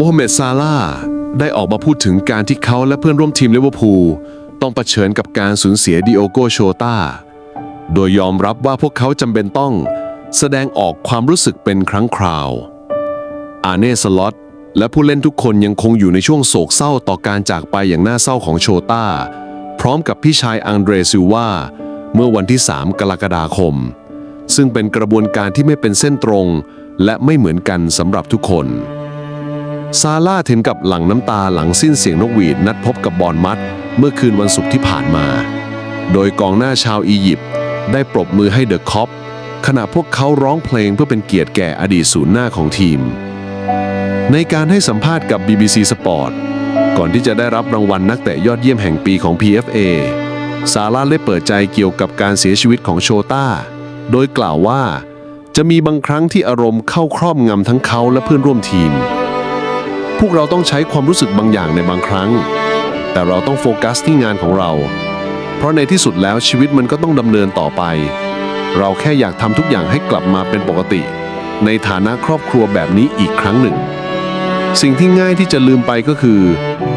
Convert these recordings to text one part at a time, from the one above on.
โมฮัมเหม็ดซาลาได้ออกมาพูดถึงการที่เขาและเพื่อนร่วมทีมลิเวอร์พูลต้องเผชิญกับการสูญเสียดิโอโกโชตาโดยยอมรับว่าพวกเขาจำเป็นต้อง แสดงออกความรู้สึกเป็นครั้งคราว อาเน่สล็อตและผู้เล่นทุกคนยังคงอยู่ในช่วงโศกเศร้าต่อการจากไปอย่างน่าเศร้าของโชตาพร้อมกับพี่ชายอังเดรซิลวาเมื่อวันที่ 3 กรกฎาคม ซึ่งเป็นกระบวนการที่ไม่เป็นเส้นตรง และไม่เหมือนกันสำหรับทุกคน ซาร่าถึงกับหลั่งน้ำตาหลังสิ้นเสียงนกหวีดนัดพบกับบอลมัด เมื่อคืนวันศุกร์ที่ผ่านมา โดยกองหน้าชาวอียิปต์ได้ปรบมือให้เดอะคอปขณะพวกเขาร้องเพลงเพื่อเป็นเกียรติแก่อดีตศูนย์หน้าของทีม ในการให้สัมภาษณ์กับ BBC Sport ก่อนที่จะได้รับรางวัลนักเตะยอดเยี่ยมแห่งปีของ PFA ซาร่าได้เปิดใจเกี่ยวกับการเสียชีวิตของโชต้า โดยกล่าวว่า จะมีบางครั้งที่อารมณ์เข้าครอบงำทั้งเขาและเพื่อนร่วมทีม พวกเราต้องใช้ความรู้สึกบางอย่างในบางครั้ง แต่เราต้องโฟกัสที่งานของเรา เพราะในที่สุดแล้วชีวิตมันก็ต้องดำเนินต่อไป เราแค่อยากทำทุกอย่างให้กลับมาเป็นปกติ ในฐานะครอบครัวแบบนี้อีกครั้งหนึ่ง สิ่งที่ง่ายที่จะลืมไปก็คือ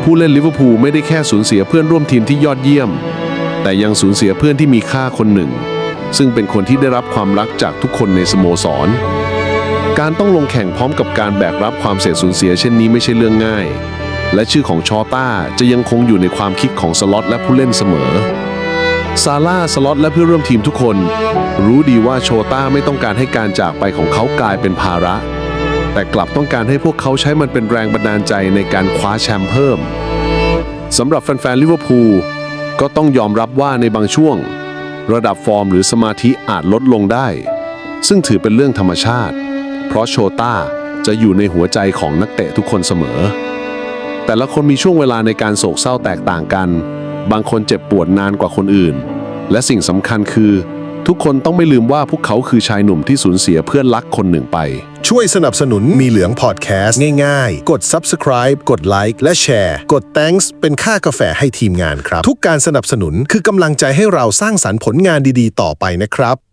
ผู้เล่นลิเวอร์พูลไม่ได้แค่สูญเสียเพื่อนร่วมทีมที่ยอดเยี่ยม แต่ยังสูญเสียเพื่อนที่มีค่าคนหนึ่ง ซึ่งเป็นคนที่ได้รับความรักจากทุกคนในสโมสร การต้องลงแข่งพร้อมกับการแบกรับความเสียสูญเสียเช่นนี้ไม่ใช่เรื่องง่าย และชื่อของชอต้าจะยังคงอยู่ในความคิดของสล็อตและผู้เล่นเสมอ ซาร่าสล็อตและเพื่อนร่วมทีมทุกคน รู้ดีว่าโชต้าไม่ต้องการให้การจากไปของเขากลายเป็นภาระ แต่กลับต้องการให้พวกเขาใช้มันเป็นแรงบันดาลใจในการคว้าแชมป์เพิ่มสำหรับแฟนๆลิเวอร์พูลก็ต้องยอมรับว่าในบางช่วง ระดับฟอร์มหรือสมาธิอาจลดลงได้ ซึ่งถือเป็นเรื่องธรรมชาติ เพราะโชต้าจะอยู่ในหัวใจของนักเตะทุกคนเสมอ แต่ละคนมีช่วงเวลาในการโศกเศร้าแตกต่างกัน บางคนเจ็บปวดนานกว่าคนอื่น และสิ่งสำคัญคือ ทุกคนต้องไม่ลืมว่าพวกเขาคือชายหนุ่มที่สูญเสียเพื่อนรักคนหนึ่งไป ช่วยสนับสนุนมีเหลืองพอดแคสต์ง่ายๆ กด subscribe กดไลค์และแชร์กด thanks เป็นค่ากาแฟให้ทีมงานครับ ทุกการสนับสนุนคือกำลังใจให้เราสร้างสรรค์ผลงานดีๆ ต่อไปนะครับ